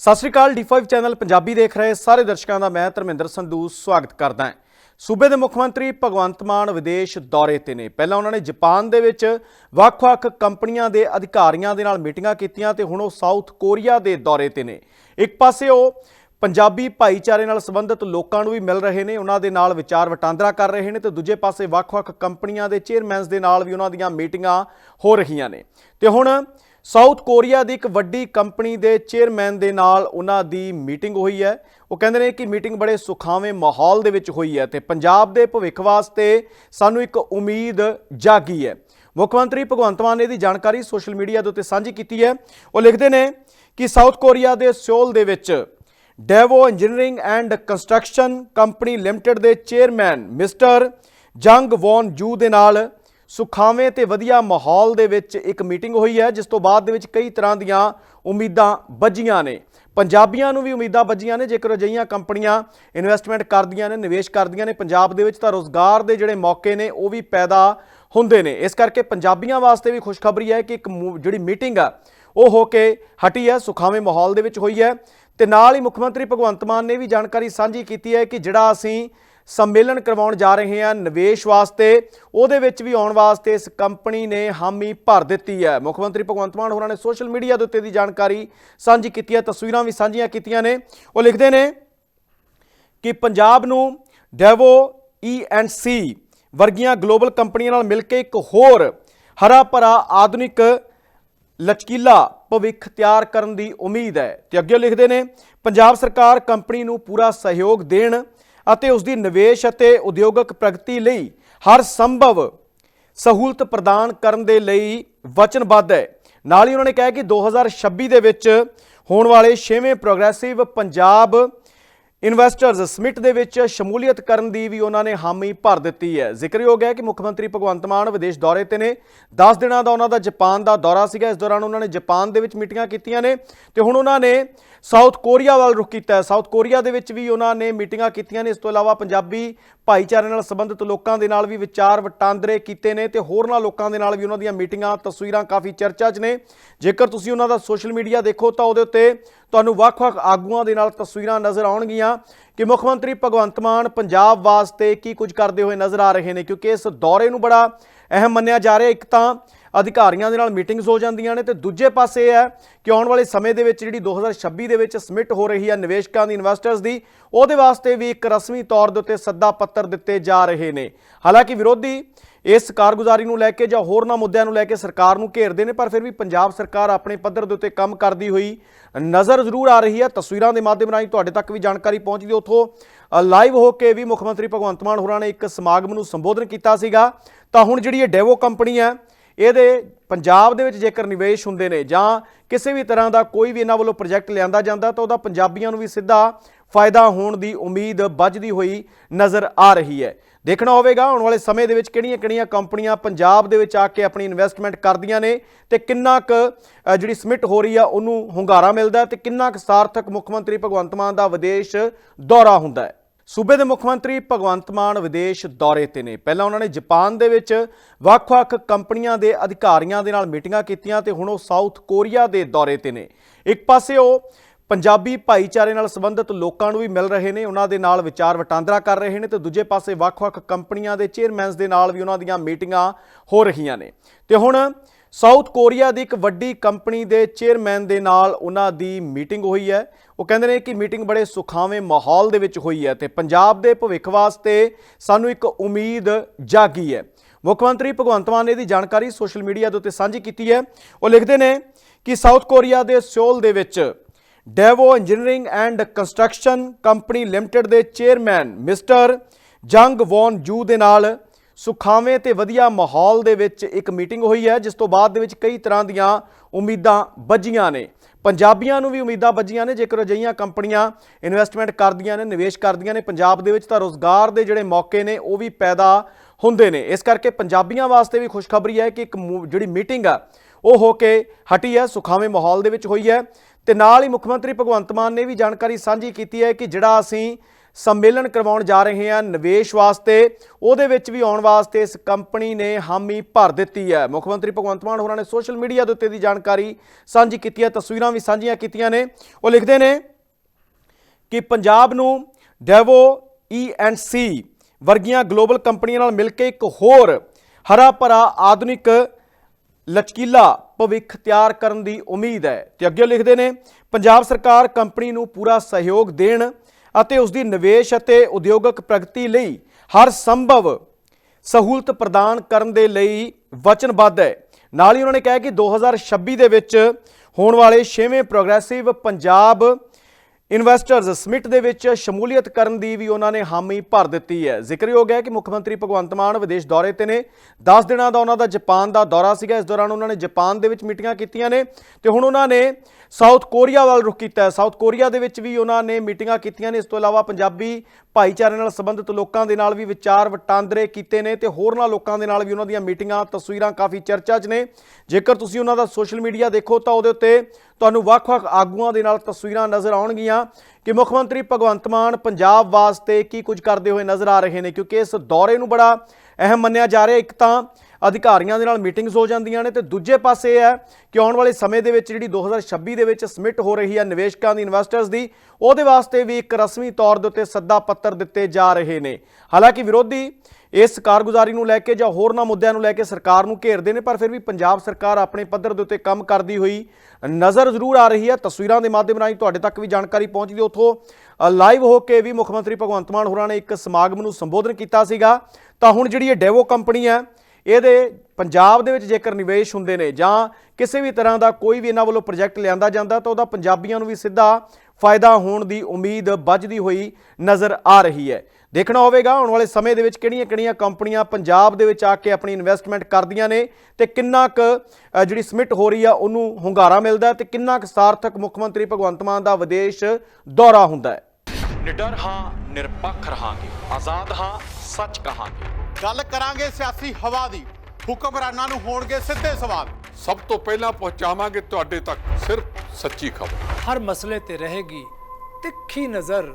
ਸਤਿ ਸ਼੍ਰੀ ਅਕਾਲ D5 channel Punjabi ਦੇਖ ਰਹੇ ਸਾਰੇ ਦਰਸ਼ਕਾਂ ਦਾ ਮੈਂ ਧਰਮਿੰਦਰ ਸੰਧੂ ਸਵਾਗਤ ਕਰਦਾ ਹਾਂ। ਸੂਬੇ ਦੇ ਮੁੱਖ ਮੰਤਰੀ ਭਗਵੰਤ ਮਾਨ ਵਿਦੇਸ਼ ਦੌਰੇ ਤੇ ਨੇ। ਪਹਿਲਾਂ ਉਹਨਾਂ ਨੇ ਜਾਪਾਨ ਦੇ ਵਿੱਚ ਵੱਖ-ਵੱਖ ਕੰਪਨੀਆਂ ਦੇ ਅਧਿਕਾਰੀਆਂ ਦੇ ਨਾਲ ਮੀਟਿੰਗਾਂ ਕੀਤੀਆਂ ਤੇ ਹੁਣ ਉਹ ਸਾਊਥ ਕੋਰੀਆ ਦੇ ਦੌਰੇ ਤੇ ਨੇ। ਇੱਕ ਪਾਸੇ ਉਹ ਪੰਜਾਬੀ ਭਾਈਚਾਰੇ ਨਾਲ ਸੰਬੰਧਿਤ ਲੋਕਾਂ ਨੂੰ ਵੀ ਮਿਲ ਰਹੇ ਨੇ, ਉਹਨਾਂ ਦੇ ਨਾਲ ਵਿਚਾਰ ਵਟਾਂਦਰਾ ਕਰ ਰਹੇ ਨੇ ਤੇ ਦੂਜੇ ਪਾਸੇ ਵੱਖ-ਵੱਖ ਕੰਪਨੀਆਂ ਦੇ ਚੇਅਰਮੈਨਸ ਦੇ ਨਾਲ ਵੀ ਉਹਨਾਂ ਦੀਆਂ ਮੀਟਿੰਗਾਂ ਹੋ ਰਹੀਆਂ ਨੇ। ਤੇ ਹੁਣ ਸਾਊਥ ਕੋਰੀਆ ਦੀ ਇੱਕ ਵੱਡੀ ਕੰਪਨੀ ਦੇ ਚੇਅਰਮੈਨ ਦੇ ਨਾਲ ਉਹਨਾਂ ਦੀ ਮੀਟਿੰਗ ਹੋਈ ਹੈ। ਉਹ ਕਹਿੰਦੇ ਨੇ ਕਿ ਮੀਟਿੰਗ ਬੜੇ ਸੁਖਾਵੇਂ ਮਾਹੌਲ ਦੇ ਵਿੱਚ ਹੋਈ ਹੈ ਤੇ ਪੰਜਾਬ ਦੇ ਭਵਿੱਖ ਵਾਸਤੇ ਸਾਨੂੰ ਇੱਕ ਉਮੀਦ ਜਾਗੀ ਹੈ। ਮੁੱਖ ਮੰਤਰੀ ਭਗਵੰਤ ਮਾਨ ਨੇ ਇਹਦੀ ਜਾਣਕਾਰੀ ਸੋਸ਼ਲ ਮੀਡੀਆ ਦੇ ਉੱਤੇ ਸਾਂਝੀ ਕੀਤੀ ਹੈ। ਉਹ ਲਿਖਦੇ ਨੇ ਕਿ ਸਾਊਥ ਕੋਰੀਆ ਦੇ ਸਿਓਲ ਦੇ ਵਿੱਚ Daewoo engineering and construction company limited ਦੇ chairman mister Jung Won Joo ਦੇ ਨਾਲ ਸੁਖਾਵੇਂ ਤੇ ਵਧੀਆ ਮਾਹੌਲ ਦੇ ਵਿੱਚ ਇੱਕ ਮੀਟਿੰਗ ਹੋਈ ਹੈ, ਜਿਸ ਤੋਂ ਬਾਅਦ ਦੇ ਵਿੱਚ ਕਈ ਤਰ੍ਹਾਂ ਦੀਆਂ ਉਮੀਦਾਂ ਬੱਜੀਆਂ ਨੇ। ਪੰਜਾਬੀਆਂ ਨੂੰ ਵੀ ਉਮੀਦਾਂ ਬੱਜੀਆਂ ਨੇ, ਜੇਕਰ ਅਜਿਹੀਆਂ ਕੰਪਨੀਆਂ ਇਨਵੈਸਟਮੈਂਟ ਕਰਦੀਆਂ ਨੇ, ਨਿਵੇਸ਼ ਕਰਦੀਆਂ ਨੇ, ਪੰਜਾਬ ਦੇ ਵਿੱਚ ਤਾਂ ਰੋਜ਼ਗਾਰ ਦੇ ਜਿਹੜੇ ਮੌਕੇ ਨੇ, ਉਹ ਵੀ ਪੈਦਾ ਹੁੰਦੇ ਨੇ। ਇਸ ਕਰਕੇ ਪੰਜਾਬੀਆਂ ਵਾਸਤੇ ਵੀ ਖੁਸ਼ਖਬਰੀ ਹੈ ਕਿ ਇੱਕ ਮੂ- ਜਿਹੜੀ ਮੀਟਿੰਗ ਆ, ਉਹ ਹੋ ਕੇ ਹਟੀ ਹੈ, ਸੁਖਾਵੇਂ ਮਾਹੌਲ ਦੇ ਵਿੱਚ ਹੋਈ ਹੈ। ਤੇ ਨਾਲ ਹੀ ਮੁੱਖ ਮੰਤਰੀ ਭਗਵੰਤ ਮਾਨ ਨੇ ਵੀ ਜਾਣਕਾਰੀ ਸਾਂਝੀ ਕੀਤੀ ਹੈ ਕਿ ਜਿਹੜਾ ਅਸੀਂ ਸੰਮੇਲਨ ਕਰਵਾਉਣ ਜਾ ਰਹੇ ਹਾਂ ਨਿਵੇਸ਼ ਵਾਸਤੇ। ਉਹਦੇ ਵਿੱਚ ਵੀ ਆਉਣ ਵਾਸਤੇ ਇਸ ਕੰਪਨੀ ਨੇ ਹਾਮੀ ਭਰ ਦਿੱਤੀ ਹੈ। ਮੁੱਖ ਮੰਤਰੀ ਭਗਵੰਤ ਮਾਨ ਹੋਰਾਂ ਨੇ ਸੋਸ਼ਲ ਮੀਡੀਆ ਦੇ ਉੱਤੇ ਦੀ ਜਾਣਕਾਰੀ ਸਾਂਝੀ ਕੀਤੀ ਹੈ। ਤਸਵੀਰਾਂ ਵੀ ਸਾਂਝੀਆਂ ਕੀਤੀਆਂ ਨੇ। ਉਹ ਲਿਖਦੇ ਨੇ ਕਿ ਪੰਜਾਬ ਨੂੰ ਡੈਵੋ ਈ&ਸੀ ਵਰਗੀਆਂ ਗਲੋਬਲ ਕੰਪਨੀਆਂ ਨਾਲ ਮਿਲ ਕੇ ਇੱਕ ਹੋਰ ਹਰਾ ਭਰਾ ਆਧੁਨਿਕ ਲਚਕੀਲਾ ਭਵਿੱਖ ਤਿਆਰ ਕਰਨ ਦੀ ਉਮੀਦ ਹੈ। ਤੇ ਅੱਗੇ ਉਹ ਲਿਖਦੇ ਨੇ, ਪੰਜਾਬ ਸਰਕਾਰ ਕੰਪਨੀ ਨੂੰ ਪੂਰਾ ਸਹਿਯੋਗ ਦੇਣ ਅਤੇ ਉਸ ਦੀ ਨਿਵੇਸ਼ ਅਤੇ ਉਦਯੋਗਿਕ ਪ੍ਰਗਤੀ ਲਈ ਹਰ ਸੰਭਵ ਸਹੂਲਤ ਪ੍ਰਦਾਨ ਕਰਨ ਦੇ ਲਈ ਵਚਨਬੱਧ ਹੈ। ਨਾਲ ਹੀ ਉਹਨਾਂ ਨੇ ਕਿਹਾ ਕਿ 2026 ਦੇ ਵਿੱਚ ਹੋਣ ਵਾਲੇ 6ਵੇਂ ਪ੍ਰੋਗਰੈਸਿਵ ਪੰਜਾਬ ਇਨਵੈਸਟਰਸ ਸਮਿਟ ਦੇ ਵਿੱਚ ਸ਼ਮੂਲੀਅਤ ਕਰਨ ਦੀ ਵੀ ਉਹਨਾਂ ਨੇ ਹਾਮੀ ਭਰ ਦਿੱਤੀ ਹੈ। ਜ਼ਿਕਰਯੋਗ ਹੈ ਕਿ ਮੁੱਖ ਮੰਤਰੀ ਭਗਵੰਤ ਮਾਨ ਵਿਦੇਸ਼ ਦੌਰੇ ਤੇ ਨੇ। 10 ਦਿਨਾਂ ਦਾ ਉਹਨਾਂ ਦਾ ਜਾਪਾਨ ਦਾ ਦੌਰਾ ਸੀਗਾ। ਇਸ ਦੌਰਾਨ ਉਹਨਾਂ ਨੇ ਜਾਪਾਨ ਦੇ ਵਿੱਚ ਮੀਟਿੰਗਾਂ ਕੀਤੀਆਂ ਨੇ ਤੇ ਹੁਣ ਉਹਨਾਂ ਨੇ ਸਾਊਥ ਕੋਰੀਆ ਵੱਲ ਰੁਖ ਕੀਤਾ ਹੈ। ਸਾਊਥ ਕੋਰੀਆ ਦੇ ਵਿੱਚ ਵੀ ਉਹਨਾਂ ਨੇ ਮੀਟਿੰਗਾਂ ਕੀਤੀਆਂ ਨੇ। ਇਸ ਤੋਂ ਇਲਾਵਾ ਪੰਜਾਬੀ ਭਾਈਚਾਰੇ ਨਾਲ ਸੰਬੰਧਿਤ ਲੋਕਾਂ ਦੇ ਨਾਲ ਵੀ ਵਿਚਾਰ ਵਟਾਂਦਰੇ ਕੀਤੇ ਨੇ ਤੇ ਹੋਰਨਾਂ ਲੋਕਾਂ ਦੇ ਨਾਲ ਵੀ ਉਹਨਾਂ ਦੀਆਂ ਮੀਟਿੰਗਾਂ, ਤਸਵੀਰਾਂ ਕਾਫੀ ਚਰਚਾ 'ਚ ਨੇ। ਜੇਕਰ ਤੁਸੀਂ ਉਹਨਾਂ ਦਾ ਸੋਸ਼ਲ ਮੀਡੀਆ ਦੇਖੋ ਤਾਂ ਉਹਦੇ ਉੱਤੇ ਤੁਹਾਨੂੰ ਵੱਖ-ਵੱਖ ਆਗੂਆਂ ਦੇ ਨਾਲ ਤਸਵੀਰਾਂ ਨਜ਼ਰ ਆਉਣਗੀਆਂ ਕਿ ਮੁੱਖ ਮੰਤਰੀ ਭਗਵੰਤ ਮਾਨ ਪੰਜਾਬ ਵਾਸਤੇ ਕੀ ਕੁਝ ਕਰਦੇ ਹੋਏ ਨਜ਼ਰ ਆ ਰਹੇ ਨੇ, ਕਿਉਂਕਿ ਇਸ ਦੌਰੇ ਨੂੰ ਬੜਾ ਅਹਿਮ ਮੰਨਿਆ ਜਾ ਰਿਹਾ। ਇੱਕ ਤਾਂ ਅਧਿਕਾਰੀਆਂ ਦੇ ਨਾਲ ਮੀਟਿੰਗਸ ਹੋ ਜਾਂਦੀਆਂ ਨੇ ਤੇ ਦੂਜੇ ਪਾਸੇ ਇਹ ਹੈ ਕਿ ਆਉਣ ਵਾਲੇ ਸਮੇਂ ਦੇ ਵਿੱਚ ਜਿਹੜੀ 2026 ਦੇ ਵਿੱਚ ਸਬਮਿਟ ਹੋ ਰਹੀ ਹੈ ਨਿਵੇਸ਼ਕਾਂ ਦੀ ਇਨਵੈਸਟਰਸ ਦੀ, ਉਹਦੇ ਵਾਸਤੇ ਵੀ ਇੱਕ ਰਸਮੀ ਤੌਰ ਦੇ ਉੱਤੇ ਸੱਦਾ ਪੱਤਰ ਦਿੱਤੇ ਜਾ ਰਹੇ ਨੇ। ਹਾਲਾਂਕਿ ਵਿਰੋਧੀ ਇਸ ਕਾਰਗੁਜ਼ਾਰੀ ਨੂੰ ਲੈ ਕੇ ਜਾਂ ਹੋਰਨਾਂ ਮੁੱਦਿਆਂ ਨੂੰ ਲੈ ਕੇ ਸਰਕਾਰ ਨੂੰ ਘੇਰਦੇ ਨੇ, ਪਰ ਫਿਰ ਵੀ ਪੰਜਾਬ ਸਰਕਾਰ ਆਪਣੇ ਪੱਧਰ ਦੇ ਉੱਤੇ ਕੰਮ ਕਰਦੀ ਹੋਈ ਨਜ਼ਰ ਜ਼ਰੂਰ ਆ ਰਹੀ ਹੈ। ਤਸਵੀਰਾਂ ਦੇ ਮਾਧਿਅਮ ਰਾਹੀਂ ਤੁਹਾਡੇ ਤੱਕ ਵੀ ਜਾਣਕਾਰੀ ਪਹੁੰਚਦੀ, ਉਥੋਂ ਲਾਈਵ ਹੋ ਕੇ ਵੀ ਮੁੱਖ ਮੰਤਰੀ ਭਗਵੰਤ ਮਾਨ ਹੋਰਾਂ ਨੇ ਇੱਕ ਸਮਾਗਮ ਨੂੰ ਸੰਬੋਧਨ ਕੀਤਾ ਸੀਗਾ। ਤਾਂ ਹੁਣ ਜਿਹੜੀ ਇਹ ਡੈਵੋ ਕੰਪਨੀ ਹੈ ਇਹਦੇ ਪੰਜਾਬ ਦੇ ਵਿੱਚ ਜੇਕਰ ਨਿਵੇਸ਼ ਹੁੰਦੇ ਨੇ ਜਾਂ ਕਿਸੇ ਵੀ ਤਰ੍ਹਾਂ ਦਾ ਕੋਈ ਵੀ ਇਹਨਾਂ ਵੱਲੋਂ ਪ੍ਰੋਜੈਕਟ ਲਿਆਂਦਾ ਜਾਂਦਾ, ਤਾਂ ਉਹਦਾ ਪੰਜਾਬੀਆਂ ਨੂੰ ਵੀ ਸਿੱਧਾ ਫਾਇਦਾ ਹੋਣ ਦੀ ਉਮੀਦ ਵੱਜਦੀ ਹੋਈ ਨਜ਼ਰ ਆ ਰਹੀ ਹੈ। ਦੇਖਣਾ ਹੋਵੇਗਾ, ਆਉਣ ਵਾਲੇ ਸਮੇਂ ਦੇ ਵਿੱਚ ਕਿਹੜੀਆਂ-ਕਿਹੜੀਆਂ ਕੰਪਨੀਆਂ ਪੰਜਾਬ ਦੇ ਵਿੱਚ ਆ ਕੇ ਆਪਣੀ ਇਨਵੈਸਟਮੈਂਟ ਕਰਦੀਆਂ ਨੇ ਤੇ ਕਿੰਨਾ ਕੁ ਜਿਹੜੀ ਸਮਿਟ ਹੋ ਰਹੀ ਆ, ਉਹਨੂੰ ਹੁੰਗਾਰਾ ਮਿਲਦਾ ਤੇ ਕਿੰਨਾ ਕੁ ਸਾਰਥਕ ਮੁੱਖ ਮੰਤਰੀ ਭਗਵੰਤ ਮਾਨ ਦਾ ਵਿਦੇਸ਼ ਦੌਰਾ ਹੁੰਦਾ ਹੈ। ਸੂਬੇ ਦੇ ਮੁੱਖ ਮੰਤਰੀ ਭਗਵੰਤ ਮਾਨ ਵਿਦੇਸ਼ ਦੌਰੇ ਤੇ ਨੇ। ਪਹਿਲਾਂ ਉਹਨਾਂ ਨੇ ਜਾਪਾਨ ਦੇ ਵਿੱਚ ਵੱਖ-ਵੱਖ ਕੰਪਨੀਆਂ ਦੇ ਅਧਿਕਾਰੀਆਂ ਦੇ ਨਾਲ ਮੀਟਿੰਗਾਂ ਕੀਤੀਆਂ ਤੇ ਹੁਣ ਉਹ ਸਾਊਥ ਕੋਰੀਆ ਦੇ ਦੌਰੇ ਤੇ ਨੇ। ਇੱਕ ਪਾਸੇ ਉਹ ਪੰਜਾਬੀ ਭਾਈਚਾਰੇ ਨਾਲ ਸੰਬੰਧਿਤ ਲੋਕਾਂ ਨੂੰ ਵੀ ਮਿਲ ਰਹੇ ਨੇ, ਉਹਨਾਂ ਦੇ ਨਾਲ ਵਿਚਾਰ ਵਟਾਂਦਰਾ ਕਰ ਰਹੇ ਨੇ ਤੇ ਦੂਜੇ ਪਾਸੇ ਵੱਖ-ਵੱਖ ਕੰਪਨੀਆਂ ਦੇ ਚੇਅਰਮੈਨਸ ਦੇ ਨਾਲ ਵੀ ਉਹਨਾਂ ਦੀਆਂ ਮੀਟਿੰਗਾਂ ਹੋ ਰਹੀਆਂ ਨੇ। ਤੇ ਹੁਣ ਸਾਊਥ ਕੋਰੀਆ ਦੀ ਇੱਕ ਵੱਡੀ ਕੰਪਨੀ ਦੇ ਚੇਅਰਮੈਨ ਦੇ ਨਾਲ ਉਹਨਾਂ ਦੀ ਮੀਟਿੰਗ ਹੋਈ ਹੈ। ਉਹ ਕਹਿੰਦੇ ਨੇ ਕਿ ਮੀਟਿੰਗ ਬੜੇ ਸੁਖਾਵੇਂ ਮਾਹੌਲ ਦੇ ਵਿੱਚ ਹੋਈ ਹੈ ਤੇ ਪੰਜਾਬ ਦੇ ਭਵਿੱਖ ਵਾਸਤੇ ਸਾਨੂੰ ਇੱਕ ਉਮੀਦ ਜਾਗੀ ਹੈ। ਮੁੱਖ ਮੰਤਰੀ ਭਗਵੰਤ ਮਾਨ ਨੇ ਇਹਦੀ ਜਾਣਕਾਰੀ ਸੋਸ਼ਲ ਮੀਡੀਆ ਦੇ ਉੱਤੇ ਸਾਂਝੀ ਕੀਤੀ ਹੈ। ਉਹ ਲਿਖਦੇ ਨੇ ਕਿ ਸਾਊਥ ਕੋਰੀਆ ਦੇ ਸਿਓਲ ਦੇ ਵਿੱਚ Daewoo engineering and construction company limited ਦੇ chairman mister Jung Won Joo ਦੇ ਨਾਲ ਸੁਖਾਵੇਂ ਤੇ ਵਧੀਆ ਮਾਹੌਲ ਦੇ ਵਿੱਚ ਇੱਕ ਮੀਟਿੰਗ ਹੋਈ ਹੈ, ਜਿਸ ਤੋਂ ਬਾਅਦ ਦੇ ਵਿੱਚ ਕਈ ਤਰ੍ਹਾਂ ਦੀਆਂ ਉਮੀਦਾਂ ਬੱਜੀਆਂ ਨੇ। ਪੰਜਾਬੀਆਂ ਨੂੰ ਵੀ ਉਮੀਦਾਂ ਵੱਜੀਆਂ ਨੇ, ਜੇਕਰ ਅਜਿਹੀਆਂ ਕੰਪਨੀਆਂ ਇਨਵੈਸਟਮੈਂਟ ਕਰਦੀਆਂ ਨੇ, ਨਿਵੇਸ਼ ਕਰਦੀਆਂ ਨੇ, ਪੰਜਾਬ ਦੇ ਵਿੱਚ ਤਾਂ ਰੋਜ਼ਗਾਰ ਦੇ ਜਿਹੜੇ ਮੌਕੇ ਨੇ, ਉਹ ਵੀ ਪੈਦਾ ਹੁੰਦੇ ਨੇ। ਇਸ ਕਰਕੇ ਪੰਜਾਬੀਆਂ ਵਾਸਤੇ ਵੀ ਖੁਸ਼ਖਬਰੀ ਹੈ ਕਿ ਇੱਕ ਮੂ- ਜਿਹੜੀ ਮੀਟਿੰਗ ਆ, ਉਹ ਹੋ ਕੇ ਹਟੀ ਹੈ, ਸੁਖਾਵੇਂ ਮਾਹੌਲ ਦੇ ਵਿੱਚ ਹੋਈ ਹੈ। ਤੇ ਨਾਲ ਹੀ ਮੁੱਖ ਮੰਤਰੀ ਭਗਵੰਤ ਮਾਨ ਨੇ ਵੀ ਜਾਣਕਾਰੀ ਸਾਂਝੀ ਕੀਤੀ ਹੈ ਕਿ ਜਿਹੜਾ ਅਸੀਂ ਸੰਮੇਲਨ ਕਰਵਾਉਣ ਜਾ ਰਹੇ ਹਨ ਨਿਵੇਸ਼ ਵਾਸਤੇ। ਉਹਦੇ ਵਿੱਚ ਵੀ ਆਉਣ ਵਾਸਤੇ ਇਸ ਕੰਪਨੀ ਨੇ ਹਾਮੀ ਭਰ ਦਿੱਤੀ ਹੈ। ਮੁੱਖ ਮੰਤਰੀ ਭਗਵੰਤ ਮਾਨ ਹੋਰਾਂ ਨੇ ਸੋਸ਼ਲ ਮੀਡੀਆ ਦੇ ਉੱਤੇ ਦੀ ਜਾਣਕਾਰੀ ਸਾਂਝੀ ਕੀਤੀ ਹੈ। ਤਸਵੀਰਾਂ ਵੀ ਸਾਂਝੀਆਂ ਕੀਤੀਆਂ ਨੇ। ਉਹ ਲਿਖਦੇ ਨੇ ਕਿ ਪੰਜਾਬ ਨੂੰ ਡੈਵੋ ਈਐਨਸੀ ਵਰਗੀਆਂ ਗਲੋਬਲ ਕੰਪਨੀਆਂ ਨਾਲ ਮਿਲ ਕੇ ਇੱਕ ਹੋਰ ਹਰਾ ਭਰਾ ਆਧੁਨਿਕ ਲਚਕੀਲਾ ਭਵਿੱਖ ਤਿਆਰ ਕਰਨ ਦੀ ਉਮੀਦ ਹੈ। ਤੇ ਅੱਗੇ ਲਿਖਦੇ ਨੇ, ਪੰਜਾਬ ਸਰਕਾਰ ਕੰਪਨੀ ਨੂੰ ਪੂਰਾ ਸਹਿਯੋਗ ਦੇਣ ਅਤੇ ਉਸ ਦੀ ਨਿਵੇਸ਼ ਅਤੇ ਉਦਯੋਗਿਕ ਪ੍ਰਗਤੀ ਲਈ ਹਰ ਸੰਭਵ ਸਹੂਲਤ ਪ੍ਰਦਾਨ ਕਰਨ ਦੇ ਲਈ ਵਚਨਬੱਧ ਹੈ। ਨਾਲ ਹੀ ਉਹਨਾਂ ਨੇ ਕਿਹਾ ਕਿ 2026 ਦੇ ਵਿੱਚ ਹੋਣ ਵਾਲੇ 6ਵੇਂ ਪ੍ਰੋਗਰੈਸਿਵ ਪੰਜਾਬ ਇਨਵੈਸਟਰਸ ਸਮਿਟ ਦੇ ਵਿੱਚ ਸ਼ਮੂਲੀਅਤ ਕਰਨ ਦੀ ਵੀ ਉਹਨਾਂ ਨੇ ਹਾਮੀ ਭਰ ਦਿੱਤੀ ਹੈ। ਜ਼ਿਕਰਯੋਗ ਹੈ ਕਿ ਮੁੱਖ ਮੰਤਰੀ ਭਗਵੰਤ ਮਾਨ ਵਿਦੇਸ਼ ਦੌਰੇ ਤੇ ਨੇ। 10 ਦਿਨਾਂ ਦਾ ਉਹਨਾਂ ਦਾ ਜਾਪਾਨ ਦਾ ਦੌਰਾ ਸੀਗਾ। ਇਸ ਦੌਰਾਨ ਉਹਨਾਂ ਨੇ ਜਾਪਾਨ ਦੇ ਵਿੱਚ ਮੀਟਿੰਗਾਂ ਕੀਤੀਆਂ ਨੇ ਤੇ ਹੁਣ ਉਹਨਾਂ ਨੇ ਸਾਊਥ ਕੋਰੀਆ ਵੱਲ ਰੁਖ ਕੀਤਾ ਹੈ। ਸਾਊਥ ਕੋਰੀਆ ਦੇ ਵਿੱਚ ਵੀ ਉਹਨਾਂ ਨੇ ਮੀਟਿੰਗਾਂ ਕੀਤੀਆਂ ਨੇ। ਇਸ ਤੋਂ ਇਲਾਵਾ ਪੰਜਾਬੀ ਭਾਈਚਾਰੇ ਨਾਲ ਸੰਬੰਧਿਤ ਲੋਕਾਂ ਦੇ ਨਾਲ ਵੀ ਵਿਚਾਰ ਵਟਾਂਦਰੇ ਕੀਤੇ ਨੇ ਤੇ ਹੋਰਨਾਂ ਲੋਕਾਂ ਦੇ ਨਾਲ ਵੀ ਉਹਨਾਂ ਦੀਆਂ ਮੀਟਿੰਗਾਂ, ਤਸਵੀਰਾਂ ਕਾਫੀ ਚਰਚਾ 'ਚ ਨੇ। ਜੇਕਰ ਤੁਸੀਂ ਉਹਨਾਂ ਦਾ ਸੋਸ਼ਲ ਮੀਡੀਆ ਦੇਖੋ ਤਾਂ ਉਹਦੇ ਉੱਤੇ ਤੁਹਾਨੂੰ ਵੱਖ-ਵੱਖ ਆਗੂਆਂ ਦੇ ਨਾਲ ਤਸਵੀਰਾਂ ਨਜ਼ਰ ਆਉਣਗੀਆਂ ਕਿ ਮੁੱਖ ਮੰਤਰੀ ਭਗਵੰਤ ਮਾਨ ਪੰਜਾਬ ਵਾਸਤੇ ਕੀ ਕੁਝ ਕਰਦੇ ਹੋਏ ਨਜ਼ਰ ਆ ਰਹੇ ਨੇ, ਕਿਉਂਕਿ ਇਸ ਦੌਰੇ ਨੂੰ ਬੜਾ ਅਹਿਮ ਮੰਨਿਆ ਜਾ ਰਿਹਾ। ਇੱਕ ਤਾਂ ਅਧਿਕਾਰੀਆਂ ਦੇ ਨਾਲ ਮੀਟਿੰਗਸ ਹੋ ਜਾਂਦੀਆਂ ਨੇ ਤੇ ਦੂਜੇ ਪਾਸੇ ਇਹ ਹੈ ਕਿ ਆਉਣ ਵਾਲੇ ਸਮੇਂ ਦੇ ਵਿੱਚ ਜਿਹੜੀ 2026 ਦੇ ਵਿੱਚ ਸਮਿਟ ਹੋ ਰਹੀ ਹੈ ਨਿਵੇਸ਼ਕਾਂ ਦੀ ਇਨਵੈਸਟਰਸ ਦੀ, ਉਹਦੇ ਵਾਸਤੇ ਵੀ ਇੱਕ ਰਸਮੀ ਤੌਰ ਦੇ ਉੱਤੇ ਸੱਦਾ ਪੱਤਰ ਦਿੱਤੇ ਜਾ ਰਹੇ ਨੇ। ਹਾਲਾਂਕਿ ਵਿਰੋਧੀ ਇਸ ਕਾਰਗੁਜ਼ਾਰੀ ਨੂੰ ਲੈ ਕੇ ਜਾਂ ਹੋਰਨਾਂ ਮੁੱਦਿਆਂ ਨੂੰ ਲੈ ਕੇ ਸਰਕਾਰ ਨੂੰ ਘੇਰਦੇ ਨੇ, ਪਰ ਫਿਰ ਵੀ ਪੰਜਾਬ ਸਰਕਾਰ ਆਪਣੇ ਪੱਧਰ ਦੇ ਉੱਤੇ ਕੰਮ ਕਰਦੀ ਹੋਈ ਨਜ਼ਰ ਜ਼ਰੂਰ ਆ ਰਹੀ ਹੈ। ਤਸਵੀਰਾਂ ਦੇ ਮਾਧਿਅਮ ਰਾਹੀਂ ਤੁਹਾਡੇ ਤੱਕ ਵੀ ਜਾਣਕਾਰੀ ਪਹੁੰਚਦੀ ਉੱਥੋਂ ਲਾਈਵ ਹੋ ਕੇ ਵੀ ਮੁੱਖ ਮੰਤਰੀ ਭਗਵੰਤ ਮਾਨ ਹੋਰਾਂ ਨੇ ਇੱਕ ਸਮਾਗਮ ਨੂੰ ਸੰਬੋਧਨ ਕੀਤਾ ਸੀਗਾ। ਤਾਂ ਹੁਣ ਜਿਹੜੀ ਇਹ ਡੈਵੋ ਕੰਪਨੀ ਹੈ, ਇਹਦੇ ਪੰਜਾਬ ਦੇ ਵਿੱਚ ਜੇਕਰ ਨਿਵੇਸ਼ ਹੁੰਦੇ ਨੇ ਜਾਂ ਕਿਸੇ ਵੀ ਤਰ੍ਹਾਂ ਦਾ ਕੋਈ ਵੀ ਇਹਨਾਂ ਵੱਲੋਂ ਪ੍ਰੋਜੈਕਟ ਲਿਆਂਦਾ ਜਾਂਦਾ, ਤਾਂ ਉਹਦਾ ਪੰਜਾਬੀਆਂ ਨੂੰ ਵੀ ਸਿੱਧਾ ਫਾਇਦਾ ਹੋਣ ਦੀ ਉਮੀਦ ਵੱਜਦੀ ਹੋਈ ਨਜ਼ਰ ਆ ਰਹੀ ਹੈ। ਦੇਖਣਾ ਹੋਵੇਗਾ ਆਉਣ ਵਾਲੇ ਸਮੇਂ ਦੇ ਵਿੱਚ ਕਿਹੜੀਆਂ-ਕਿਹੜੀਆਂ ਕੰਪਨੀਆਂ ਪੰਜਾਬ ਦੇ ਵਿੱਚ ਆ ਕੇ ਆਪਣੀ ਇਨਵੈਸਟਮੈਂਟ ਕਰਦੀਆਂ ਨੇ ਤੇ ਕਿੰਨਾ ਕੁ ਜਿਹੜੀ ਸਮਿਟ ਹੋ ਰਹੀ ਆ ਉਹਨੂੰ ਹੁੰਗਾਰਾ ਮਿਲਦਾ ਤੇ ਕਿੰਨਾ ਕੁ ਸਾਰਥਕ ਮੁੱਖ ਮੰਤਰੀ ਭਗਵੰਤ ਮਾਨ ਦਾ ਵਿਦੇਸ਼ ਦੌਰਾ ਹੁੰਦਾ ਹੈ। ਨਿਡਰ ਹਾਂ ਨਿਰਪੱਖ ਰਹਾਂਗੇ। ਆਜ਼ਾਦ ਹਾਂ ਸੱਚ ਕਹਾਂਗੇ। ਗੱਲ ਕਰਾਂਗੇ ਸਿਆਸੀ ਹਵਾ ਦੀ। ਹੁਕਮਰਾਨਾਂ ਨੂੰ ਹੋਣਗੇ ਸਿੱਧੇ ਸਵਾਲ। ਸਭ ਤੋਂ ਪਹਿਲਾਂ ਪਹੁੰਚਾਵਾਂਗੇ ਤੁਹਾਡੇ ਤੱਕ ਸਿਰਫ ਸੱਚੀ ਖਬਰ। ਹਰ ਮਸਲੇ ਤੇ ਰਹੇਗੀ ਤਿੱਖੀ ਨਜ਼ਰ